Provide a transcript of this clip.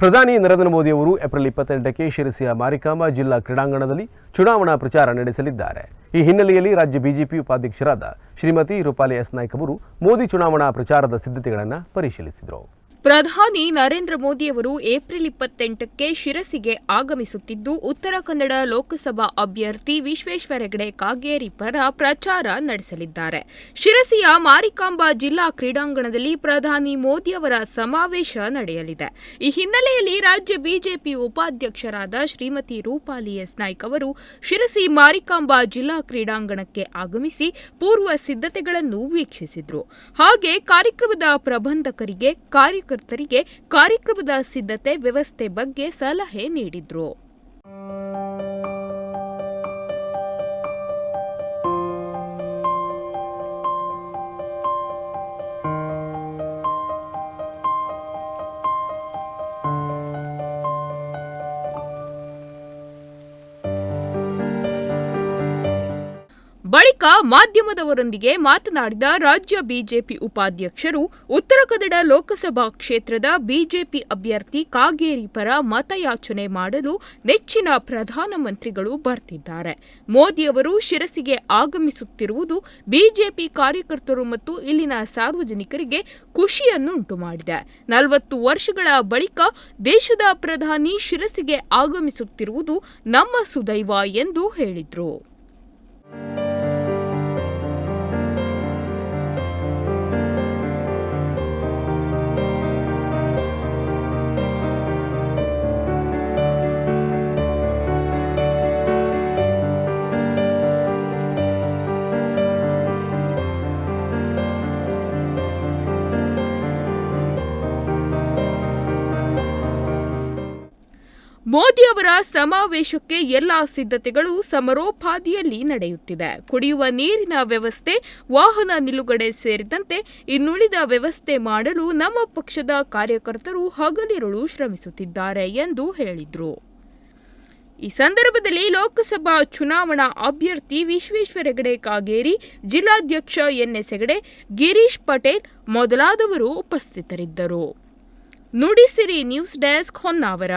ಪ್ರಧಾನಿ ನರೇಂದ್ರ ಮೋದಿ ಅವರು ಏಪ್ರಿಲ್ ಇಪ್ಪತ್ತೆಂಟಕ್ಕೆ ಶಿರಸಿಯ ಮಾರಿಕಾಂಬಾ ಜಿಲ್ಲಾ ಕ್ರೀಡಾಂಗಣದಲ್ಲಿ ಚುನಾವಣಾ ಪ್ರಚಾರ ನಡೆಸಲಿದ್ದಾರೆ. ಈ ಹಿನ್ನೆಲೆಯಲ್ಲಿ ರಾಜ್ಯ ಬಿಜೆಪಿ ಉಪಾಧ್ಯಕ್ಷರಾದ ಶ್ರೀಮತಿ ರೂಪಾಲಿ ಎಸ್ ನಾಯ್ಕ್ ಅವರು ಮೋದಿ ಚುನಾವಣಾ ಪ್ರಚಾರದ ಸಿದ್ಧತೆಗಳನ್ನು ಪರಿಶೀಲಿಸಿದರು. ಪ್ರಧಾನಿ ನರೇಂದ್ರ ಮೋದಿಯವರು ಏಪ್ರಿಲ್ ಇಪ್ಪತ್ತೆಂಟಕ್ಕೆ ಶಿರಸಿಗೆ ಆಗಮಿಸುತ್ತಿದ್ದು, ಉತ್ತರ ಕನ್ನಡ ಲೋಕಸಭಾ ಅಭ್ಯರ್ಥಿ ವಿಶ್ವೇಶ್ವರ ಹೆಗಡೆ ಕಾಗೇರಿ ಪರ ಪ್ರಚಾರ ನಡೆಸಲಿದ್ದಾರೆ. ಶಿರಸಿಯ ಮಾರಿಕಾಂಬಾ ಜಿಲ್ಲಾ ಕ್ರೀಡಾಂಗಣದಲ್ಲಿ ಪ್ರಧಾನಿ ಮೋದಿಯವರ ಸಮಾವೇಶ ನಡೆಯಲಿದೆ. ಈ ಹಿನ್ನೆಲೆಯಲ್ಲಿ ರಾಜ್ಯ ಬಿಜೆಪಿ ಉಪಾಧ್ಯಕ್ಷರಾದ ಶ್ರೀಮತಿ ರೂಪಾಲಿ ಎಸ್ ನಾಯ್ಕ್ ಅವರು ಶಿರಸಿ ಮಾರಿಕಾಂಬಾ ಜಿಲ್ಲಾ ಕ್ರೀಡಾಂಗಣಕ್ಕೆ ಆಗಮಿಸಿ ಪೂರ್ವ ಸಿದ್ಧತೆಗಳನ್ನು ವೀಕ್ಷಿಸಿದರು. ಹಾಗೆ ಕಾರ್ಯಕ್ರಮದ ಪ್ರಬಂಧಕರಿಗೆ ಕಾರ್ಯಕರ್ತರಿಗೆ ಕಾರ್ಯಕ್ರಮದ ಸಿದ್ಧತೆ ವ್ಯವಸ್ಥೆ ಬಗ್ಗೆ ಸಲಹೆ ನೀಡಿದ್ರು. ಬಳಿಕ ಮಾಧ್ಯಮದವರೊಂದಿಗೆ ಮಾತನಾಡಿದ ರಾಜ್ಯ ಬಿಜೆಪಿ ಉಪಾಧ್ಯಕ್ಷರು, ಉತ್ತರ ಕನ್ನಡ ಲೋಕಸಭಾ ಕ್ಷೇತ್ರದ ಬಿಜೆಪಿ ಅಭ್ಯರ್ಥಿ ಕಾಗೇರಿ ಪರ ಮತಯಾಚನೆ ಮಾಡಲು ನೆಚ್ಚಿನ ಪ್ರಧಾನಮಂತ್ರಿಗಳು ಬರ್ತಿದ್ದಾರೆ. ಮೋದಿಯವರು ಶಿರಸಿಗೆ ಆಗಮಿಸುತ್ತಿರುವುದು ಬಿಜೆಪಿ ಕಾರ್ಯಕರ್ತರು ಮತ್ತು ಇಲ್ಲಿನ ಸಾರ್ವಜನಿಕರಿಗೆ ಖುಷಿಯನ್ನುಂಟು ಮಾಡಿದೆ. ನಲವತ್ತು ವರ್ಷಗಳ ಬಳಿಕ ದೇಶದ ಪ್ರಧಾನಿ ಶಿರಸಿಗೆ ಆಗಮಿಸುತ್ತಿರುವುದು ನಮ್ಮ ಸುದೈವ ಎಂದು ಹೇಳಿದ್ರು. ಮೋದಿಯವರ ಸಮಾವೇಶಕ್ಕೆ ಎಲ್ಲಾ ಸಿದ್ಧತೆಗಳು ಸಮರೋಪಾದಿಯಲ್ಲಿ ನಡೆಯುತ್ತಿದೆ. ಕುಡಿಯುವ ನೀರಿನ ವ್ಯವಸ್ಥೆ, ವಾಹನ ನಿಲುಗಡೆ ಸೇರಿದಂತೆ ಇನ್ನುಳಿದ ವ್ಯವಸ್ಥೆ ಮಾಡಲು ನಮ್ಮ ಪಕ್ಷದ ಕಾರ್ಯಕರ್ತರು ಹಗಲಿರುಳು ಶ್ರಮಿಸುತ್ತಿದ್ದಾರೆ ಎಂದು ಹೇಳಿದರು. ಈ ಸಂದರ್ಭದಲ್ಲಿ ಲೋಕಸಭಾ ಚುನಾವಣಾ ಅಭ್ಯರ್ಥಿ ವಿಶ್ವೇಶ್ವರ ಹೆಗಡೆ ಕಾಗೇರಿ, ಜಿಲ್ಲಾಧ್ಯಕ್ಷ ಎನ್ಎಸ್ ಹೆಗಡೆ ಗಿರೀಶ್ ಪಟೇಲ್ ಮೊದಲಾದವರು ಉಪಸ್ಥಿತರಿದ್ದರು. Nudisiri news desk Honnavar.